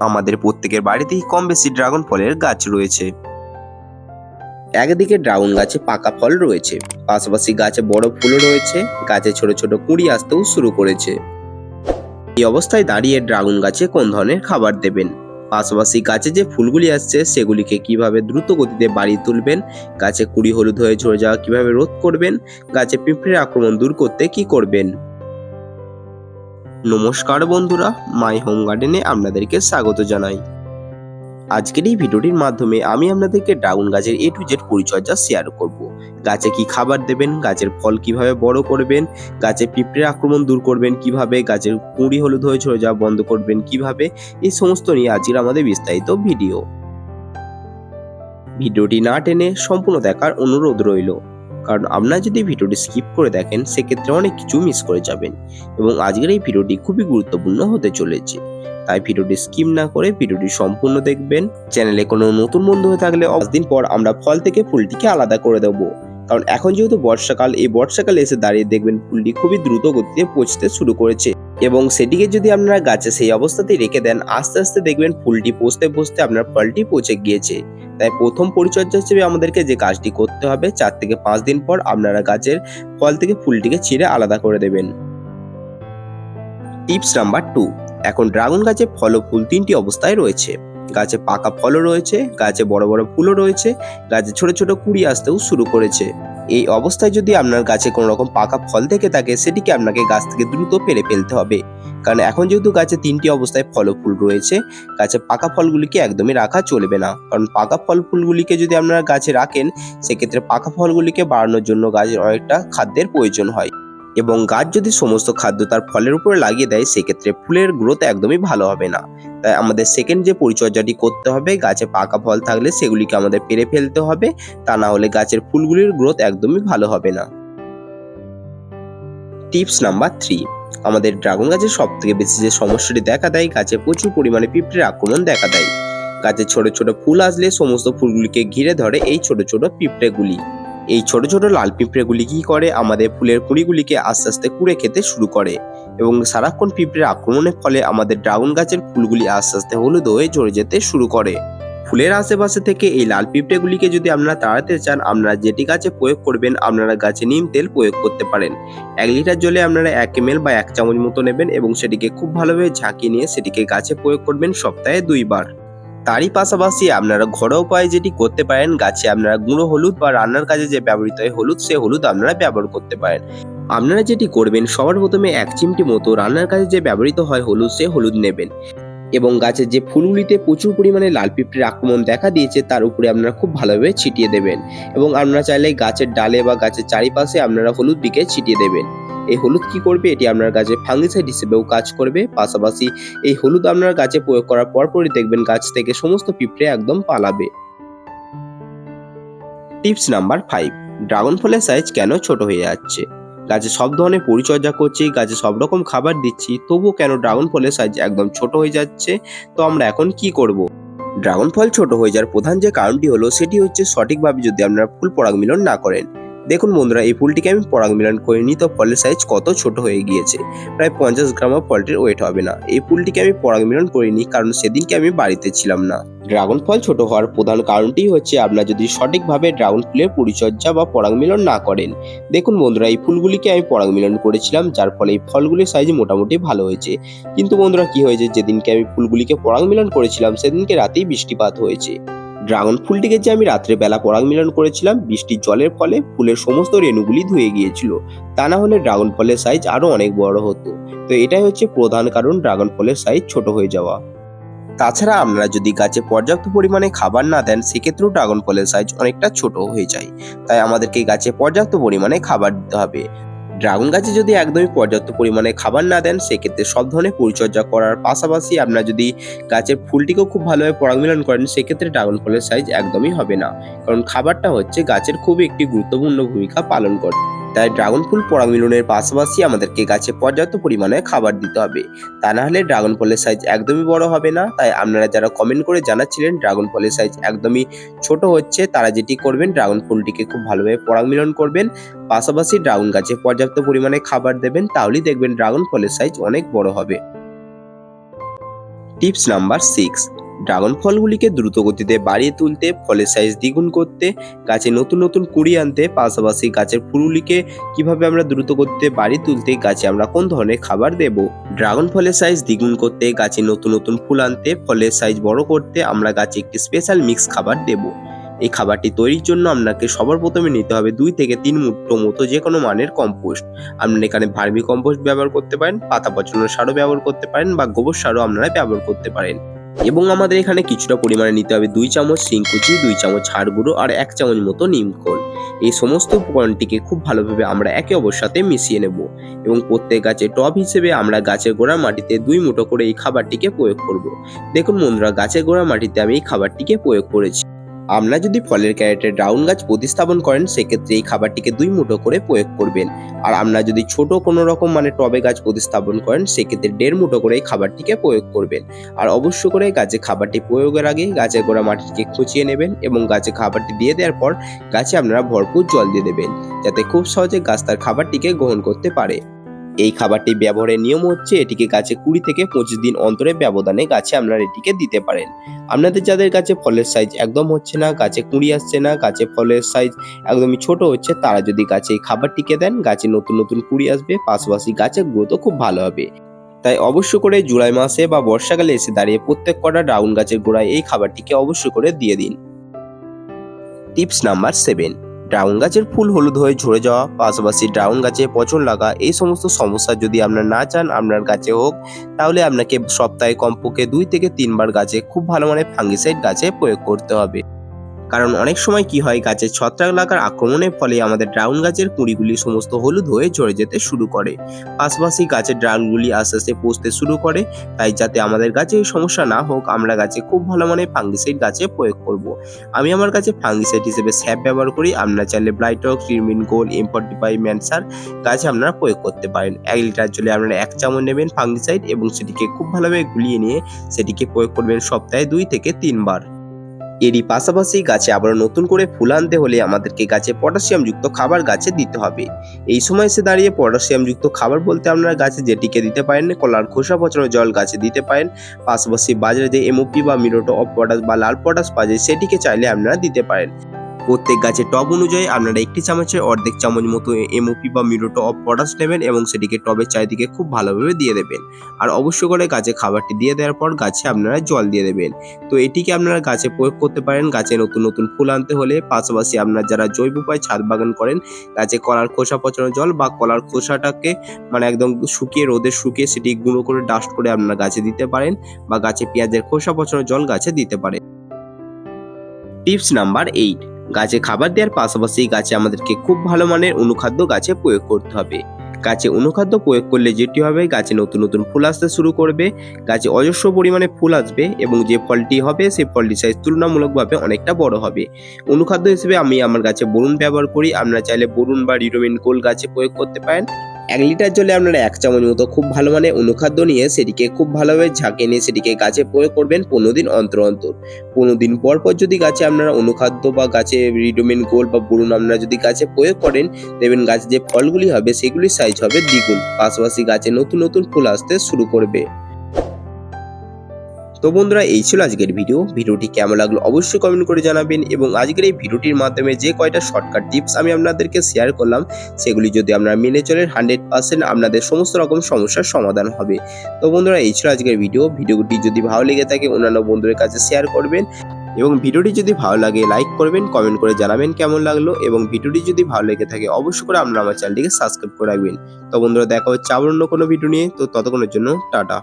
আমাদের প্রত্যেকের বাড়িতেই কম বেশি ড্রাগন ফলের গাছ রয়েছে। একদিকে ড্রাগন গাছে পাকা ফল রয়েছে, পাশাপাশি গাছে বড় ফুলও রয়েছে, গাছে ছোট ছোট কুঁড়ি আসতেও শুরু করেছে। এই অবস্থায় দাঁড়িয়ে ড্রাগন গাছে কোন ধরনের খাবার দেবেন? পাশাপাশি গাছে যে ফুলগুলি আসছে, সেগুলিকে কীভাবে দ্রুত গতিতে বাড়িয়ে তুলবেন? গাছে কুড়ি হলুদ হয়ে ঝরে যাওয়া কীভাবে রোধ করবেন? গাছে পিঁপড়ের আক্রমণ দূর করতে কি করবেন? নমস্কার বন্ধুরা মাই হোম গার্ডেনে আপনাদেরকে স্বাগত জানাই। আজকের এই ভিডিওটির মাধ্যমে আমি আপনাদেরকে ড্রাগন গাছের এ টু জেড পরিচর্যা শেয়ার করব। গাছে কি খাবার দেবেন, গাছের ফল কীভাবে বড় করবেন, গাছে পিঁপড়ের আক্রমণ দূর করবেন কীভাবে, গাছের কুঁড়ি হলুদ হয়ে ঝরে যাওয়া বন্ধ করবেন কীভাবে, এই সমস্ত নিয়ে আজকের আমাদের বিস্তারিত ভিডিও। ভিডিওটি না টেনে সম্পূর্ণ দেখার অনুরোধ রইল। কারণ আপনারা যদি ভিডিওটি স্কিপ করে দেখেন, সেক্ষেত্রে অনেক কিছু মিস করে যাবেন এবং আজকের এই ভিডিওটি খুবই গুরুত্বপূর্ণ হতে চলেছে। তাই ভিডিওটি স্কিপ না করে ভিডিওটি সম্পূর্ণ দেখবেন। চ্যানেলে কোনো নতুন বন্ধু হয়ে থাকলে দিন পর আমরা ফল থেকে ফুলটিকে আলাদা করে দেবো। কারণ এখন যেহেতু বর্ষাকাল, এই বর্ষাকালে এসে দাঁড়িয়ে দেখবেন ফুলটি খুবই দ্রুত গতিতে পচতে শুরু করেছে। এবং সেটিকে যদি আপনারা গাছে সেই অবস্থাতেই রেখে দেন, আস্তে আস্তে দেখবেন ফুলটি পচতে পচতে আপনার ফলটি পচে গিয়েছে। তাই প্রথম পরিচর্যা হিসেবে আমাদেরকে যে কাজটি করতে হবে, চার থেকে পাঁচ দিন পর আপনারা গাছের ফল থেকে ফুলটিকে ছিঁড়ে আলাদা করে দেবেন। টিপস নাম্বার টু, এখন ড্রাগন গাছে ফল ফুল তিনটি অবস্থায় রয়েছে। গাছে পাকা ফলও রয়েছে, গাছে বড় বড় ফুলও রয়েছে, গাছে ছোট ছোট কুড়ি আসতেও শুরু করেছে। এই অবস্থায় যদি আপনার গাছে কোনো রকম পাকা ফল থেকে থাকে, সেটিকে আপনাকে গাছ থেকে দ্রুত পেরে ফেলতে হবে। কারণ এখন যেহেতু গাছে তিনটি অবস্থায় ফল ফুল রয়েছে, গাছে পাকা ফলগুলিকে একদমই রাখা চলবে না। কারণ পাকা ফল ফুলগুলিকে যদি আপনারা গাছে রাখেন, সেক্ষেত্রে পাকা ফলগুলিকে বাড়ানোর জন্য গাছের অনেকটা খাদ্যের প্রয়োজন হয়। এবং গাছ যদি সমস্ত খাদ্য তার ফলের উপরে লাগিয়ে দেয়, সেক্ষেত্রে ফুলের গ্রোথ একদমই ভালো হবে না। তাই আমাদের সেকেন্ড যে পরিচর্যাটি করতে হবে, গাছে পাকা ফল থাকলে সেগুলিকে আমাদের পেরে ফেলতে হবে, তা না হলে গাছের ফুলগুলির গ্রোথ একদমই ভালো হবে না। টিপস নাম্বার থ্রি আমাদের ড্রাগন গাছের সব থেকে বেশি যে সমস্যাটি দেখা দেয়, গাছে প্রচুর পরিমাণে পিঁপড়ের আক্রমণ দেখা দেয়। গাছে ছোট ছোট ফুল আসলে সমস্ত ফুলগুলিকে ঘিরে ধরে এই ছোট ছোট পিঁপড়েগুলি। এই ছোট ছোট লাল পিঁপড়েগুলি কি করে? আমাদের ফুলের কুঁড়িগুলিকে আস্তে আস্তে কুড়ে খেতে শুরু করে এবং সারাক্ষণ পিঁপড়ের আক্রমণের ফলে আমাদের ড্রাগন গাছের ফুলগুলি আস্তে আস্তে হলুদ হয়ে ঝরে যেতে শুরু করে। ফুলের আশেপাশে থেকে এই লাল পিঁপড়েগুলিকে যদি আপনারা তাড়াতে চান, আপনারা যেটি গাছে প্রয়োগ করবেন, আপনারা গাছে নিম তেল প্রয়োগ করতে পারেন। এক লিটার জলে আপনারা এক এম বা এক চামচ মতো নেবেন এবং সেটিকে খুব ভালোভাবে ঝাঁকিয়ে নিয়ে সেটিকে গাছে প্রয়োগ করবেন সপ্তাহে দুইবার। তারই পাশাপাশি আপনারা ঘরোয়া উপায়ে যেটি করতে পারেন, গাছে আপনারা গুঁড়ো হলুদ বা রান্নার কাজে যে ব্যবহৃত হয় হলুদ, সে হলুদ আপনারা ব্যবহার করতে পারেন। আপনারা যেটি করবেন, সবার প্রথমে এক চিমটি মতো রান্নার কাজে যে ব্যবহৃত হয় হলুদ, সে হলুদ নেবেন। এবং গাছের যে ফুলগুলিতে প্রচুর পরিমাণে লাল পিঁপড়ের আক্রমণ দেখা দিয়েছে, তার উপরে আপনারা খুব ভালোভাবে ছিটিয়ে দেবেন। এবং আপনারা চাইলে গাছের ডালে বা গাছের চারিপাশে আপনারা হলুদ দিকে ছিটিয়ে দেবেন। এই হলুদ কি করবে? এটি আপনার গাছে ফাঙ্গিসাইড হিসেবেও কাজ করবে। পাশাপাশি এই হলুদ আপনার গাছে প্রয়োগ করার পরপরই দেখবেন গাছ থেকে সমস্ত পিঁপড়ে একদম পালাবে। টিপস নাম্বার ফাইভ ড্রাগন ফলের সাইজ কেন ছোট হয়ে যাচ্ছে? গাছে সব ধরনের পরিচর্যা করছি, গাছে সব রকম খাবার দিচ্ছি, তবুও কেন ড্রাগন ফলের সাইজ একদম ছোট হয়ে যাচ্ছে? তো আমরা এখন কি করব? ড্রাগন ফল ছোট হয়ে যাওয়ার প্রধান যে কারণটি হলো, সেটি হচ্ছে সঠিকভাবে যদি আপনারা ফুল পরাগ মিলন না করেন। দেখুন বন্ধুরা, এই ফুলটিকে আমি পরাগ মিলন করে নিই, তো ফলের সাইজ কত ছোট হয়ে গিয়েছে। প্রায় পঞ্চাশ গ্রামও ফলটির ওয়েট হবে না। এই ফুলটিকে আমি পরাগ মিলন করিনি কারণ সেদিনকে আমি বাড়িতে ছিলাম না। ড্রাগন ফল ছোট হওয়ার প্রধান কারণটি হচ্ছে, আপনার যদি সঠিকভাবে ড্রাগন ফুলের পরিচর্যা বা পরাগ মিলন না করেন, দেখুন বন্ধুরা, এই ফুলগুলিকে আমি পরাগ মিলন করেছিলাম, যার ফলে এই ফলগুলির সাইজ মোটামুটি ভালো হয়েছে। কিন্তু বন্ধুরা, কি হয়েছে? যেদিনকে আমি ফুলগুলিকে পরাগ মিলন করেছিলাম, সেদিনকে রাতেই বৃষ্টিপাত হয়েছে। ড্রাগন ফুলটিকে যে আমি রাত্রে বেলা পরাগ মিলন করেছিলাম, বৃষ্টির জলের ফলে ফুলের সমস্ত রেণুগুলি ধুয়ে গিয়েছিল। তা না হলে ড্রাগন ফলের সাইজ আরও অনেক বড় হতো। তো এটাই হচ্ছে প্রধান কারণ ড্রাগন ফলের সাইজ ছোট হয়ে যাওয়া। তাছাড়া আপনারা যদি গাছে পর্যাপ্ত পরিমাণে খাবার না দেন, সেক্ষেত্রেও ড্রাগন ফলের সাইজ অনেকটা ছোট হয়ে যায়। তাই আমাদেরকে গাছে পর্যাপ্ত পরিমাণে খাবার দিতে হবে। ড্রাগন গাছে যদি একদমই পর্যাপ্ত পরিমাণে খাবার না দেন, সেক্ষেত্রে সব ধরনের পরিচর্যা করার পাশাপাশি আপনার যদি গাছের ফুলটিকেও খুব ভালোভাবে পরাগমিলন করেন, সেক্ষেত্রে ড্রাগন ফলের সাইজ একদমই হবে না। কারণ খাবারটা হচ্ছে গাছের খুবই একটি গুরুত্বপূর্ণ ভূমিকা পালন করে। তাই ড্রাগন ফুল পরাগমিলনের পাশাপাশি আমাদেরকে গাছে পর্যাপ্ত পরিমাণে খাবার দিতে হবে। তা না হলে ড্রাগন ফলের সাইজ একদমই বড় হবে না। তাই আপনারা যারা কমেন্ট করে জানাচ্ছিলেন ড্রাগন ফলের সাইজ একদমই ছোট হচ্ছে, তারা যেটি করবেন ড্রাগন ফুলটিকে খুব ভালোভাবে পরাগমিলন করবেন। পাশাপাশি ড্রাগন গাছে পর্যাপ্ত পরিমাণে খাবার দেবেন, তাহলেই দেখবেন ড্রাগন ফলের সাইজ অনেক বড় হবে। টিপস নাম্বার সিক্স ড্রাগন ফলগুলিকে দ্রুত গতিতে বাড়িয়ে তুলতে, ফলের সাইজ দ্বিগুণ করতে, গাছে নতুন নতুন কুড়ি আনতে, পাশাপাশি গাছের ফুলগুলিকে কীভাবে আমরা দ্রুত গতিতে বাড়িয়ে তুলতে, গাছে আমরা কোন ধরনের খাবার দেব? ড্রাগন ফলের সাইজ দ্বিগুণ করতে, গাছে নতুন নতুন ফুল আনতে, ফলের সাইজ বড় করতে আমরা গাছে একটি স্পেশাল মিক্স খাবার দেব। এই খাবারটি তৈরির জন্য আপনাকে সবার প্রথমে নিতে হবে দুই থেকে তিন মুঠো মতো যে কোনো মানের কম্পোস্ট আপনারা এখানে ভার্মি কম্পোস্ট ব্যবহার করতে পারেন, পাতা পচানোর সারও ব্যবহার করতে পারেন বা গোবর সারও আপনারা ব্যবহার করতে পারেন। এবং আমাদের এখানে কিছুটা পরিমাণে নিতে হবে দুই চামচ শিংকুচি, দুই চামচ হাড় গুঁড়ো আর এক চামচ মতো নিমখোল এই সমস্ত উপকরণটিকে খুব ভালোভাবে আমরা একে অপর সাথে মিশিয়ে নেব এবং প্রত্যেক গাছে টব হিসেবে আমরা গাছের গোড়া মাটিতে দুই মুঠো করে এই খাবারটিকে প্রয়োগ করব। দেখুন বন্ধুরা, গাছের গোড়া মাটিতে আমি এই খাবারটিকে প্রয়োগ করেছি। আপনারা যদি ফলের ক্যারেটে ডাউন গাছ প্রতিস্থাপন করেন, সেক্ষেত্রে এই খাবারটিকে দুই মুঠো করে প্রয়োগ করবেন। আর আপনারা যদি ছোট কোনো রকম মানে টবে গাছ প্রতিস্থাপন করেন, সেক্ষেত্রে দেড় মুঠো করে এই খাবারটিকে প্রয়োগ করবেন। আর অবশ্য করে গাছে খাবারটি প্রয়োগের আগে গাছের গোড়া মাটিকে খুঁচিয়ে নেবেন এবং গাছে খাবারটি দিয়ে দেওয়ার পর গাছে আপনারা ভরপুর জল দিয়ে দেবেন, যাতে খুব সহজে গাছ তার খাবারটিকে গ্রহণ করতে পারে। এই খাবারটি ব্যবহারের নিয়ম হচ্ছে এটিকে গাছে কুড়ি থেকে পঁচিশ দিন অন্তরে ব্যবধানে গাছে আপনারা এটিকে দিতে পারেন। আপনাদের যাদের কাছে ফলের সাইজ একদম হচ্ছে না, গাছে কুড়ি আসছে না, গাছে ফলের সাইজ একদমই ছোট হচ্ছে, তারা যদি গাছে এই খাবারটিকে দেন, গাছে নতুন নতুন কুড়ি আসবে, পাশাপাশি গাছের গ্রোথও খুব ভালো হবে। তাই অবশ্য করে জুলাই মাসে বা বর্ষাকালে এসে দাঁড়িয়ে প্রত্যেক কটা ডাউন গাছের গোড়ায় এই খাবারটিকে অবশ্য করে দিয়ে দিন। টিপস নাম্বার সেভেন ড্রাগন গাছের ফুল হলুদ হয়ে ঝরে যাওয়া, পাশাপাশি ড্রাগন গাছে পচন লাগা, এই সমস্ত সমস্যা যদি আপনার না চান, আপনার গাছে হোক, তাহলে আপনাকে সপ্তাহে কমপক্ষে দুই থেকে তিনবার গাছে খুব ভালো মানে ফাঙ্গিসাইড গাছে প্রয়োগ করতে হবে। কারণ অনেক সময় কি হয়, গাছের ছত্রাক লাগার আক্রমণের ফলে আমাদের ড্রাগন গাছের কুঁড়িগুলি সমস্ত হলুদ হয়ে ঝরে যেতে শুরু করে। পাশাপাশি গাছের ডালগুলি আস্তে আস্তে পচতে শুরু করে, তাই যাতে আমাদের গাছে সমস্যা না হোক, আমরা গাছে খুব ভালো মানের ফাঙ্গিসাইড গাছে প্রয়োগ করব। আমি আমার কাছে ফাঙ্গিসাইড হিসেবে স্যাপ ব্যবহার করি, আপনারা চাইলে ব্লাইটক ক্রিমিন গোল ইম্পর্টিফাই ম্যানসার গাছে আপনারা প্রয়োগ করতে পারেন। এক লিটার জলে আপনারা এক চামচ নেবেন ফাঙ্গিসাইড এবং সেটিকে খুব ভালোভাবে গুলিয়ে নিয়ে সেটিকে প্রয়োগ করবেন সপ্তাহে দুই থেকে তিনবার। এরই পাশাপাশি গাছে আবার নতুন করে ফুল আনতে হলে আমাদেরকে গাছে পটাশিয়ামযুক্ত খাবার গাছে দিতে হবে। এই সময় এসে দাঁড়িয়ে পটাশিয়ামযুক্ত খাবার বলতে আপনারা গাছে যেটিকে দিতে পারেন, কলার খোসা পচানো জল গাছে দিতে পারেন, পাশাপাশি বাজারে যে এমওপি বা মিরোটো অফ পটাশ বা লাল পটাশ পাওয়া যায়, সেটিকে চাইলে আপনারা দিতে পারেন। প্রত্যেক গাছের টব অনুযায়ী আপনারা একটি চামচের অর্ধেক চামচ মতো এমওপি বা মিরোটো অফ পটাশ নেবেন এবং সেটিকে টবের চারিদিকে খুব ভালোভাবে দিয়ে দেবেন। আর অবশ্য করে গাছে খাবারটি দিয়ে দেওয়ার পর গাছে আপনারা জল দিয়ে দেবেন। তো এটিকে আপনারা গাছে প্রয়োগ করতে পারেন, গাছে নতুন নতুন ফুল আনতে হলে। পাশাপাশি আপনারা যারা জৈব উপায় ছাদ বাগান করেন, গাছে কলার খোসা পচানো জল বা কলার খোসাটাকে মানে একদম শুকিয়ে রোদে শুকিয়ে সেটি গুঁড়ো করে ডাস্ট করে আপনারা গাছে দিতে পারেন বা গাছে পেঁয়াজের খোসা পচানো জল গাছে দিতে পারেন। টিপস নাম্বার এইট গাছে খাবার দেওয়ার পাশাপাশি গাছে আমাদেরকে খুব ভালো মানের অনুখাদ্য গাছে প্রয়োগ করতে হবে। গাছে অনুখাদ্য প্রয়োগ করলে যেটি হবে, গাছে নতুন নতুন ফুল আসতে শুরু করবে, গাছে অজস্র পরিমাণে ফুল আসবে এবং যে ফলটি হবে, সেই ফলটি সাইজ তুলনামূলকভাবে অনেকটা বড় হবে। অনুখাদ্য হিসেবে আমি আমার গাছে বরুণ ব্যবহার করি। আপনারা চাইলে বরুণ বা রিরোমিন কোল গাছে প্রয়োগ করতে পারেন। এক লিটার জলে আপনারা এক চামচ মতো খুব ভালো মানে অনুখাদ্য নিয়ে সেটিকে খুব ভালোভাবে ঝাঁকে নিয়ে সেটিকে গাছে প্রয়োগ করবেন পনেরো দিন অন্তর অন্তর। পনেরো দিন পর পর যদি গাছে আপনারা অনুখাদ্য বা গাছে রিডোমিন গোল বা বরুণ আপনারা যদি গাছে প্রয়োগ করেন, দেখবেন গাছে যে ফলগুলি হবে সেগুলির সাইজ হবে দ্বিগুণ। পাশাপাশি গাছে নতুন নতুন ফুল আসতে শুরু করবে। তো বন্ধুরা, এই ছিল আজকের ভিডিও। ভিডিওটি কেমন লাগল অবশ্যই কমেন্ট করে জানাবেন এবং আজকের এই ভিডিওটির মাধ্যমে যে কয়টা শর্টকাট টিপস আমি আপনাদেরকে শেয়ার করলাম, সেগুলি যদি আপনারা মেনে চলেন হান্ড্রেড পার্সেন্ট আপনাদের সমস্ত রকম সমস্যার সমাধান হবে। তো বন্ধুরা, এই ছিল আজকের ভিডিও। ভিডিওটি যদি ভালো লেগে থাকে, অন্যান্য বন্ধুদের কাছে শেয়ার করবেন এবং ভিডিওটি যদি ভালো লাগে লাইক করবেন কমেন্ট করে জানাবেন কেমন লাগল এবং ভিডিওটি যদি ভালো লেগে থাকে, অবশ্যই করে আপনারা আমার চ্যানেলটিকে সাবস্ক্রাইব করে রাখবেন। তো বন্ধুরা, দেখা হচ্ছে আবার অন্য কোনো ভিডিও নিয়ে। তো ততক্ষণের জন্য, টাটা।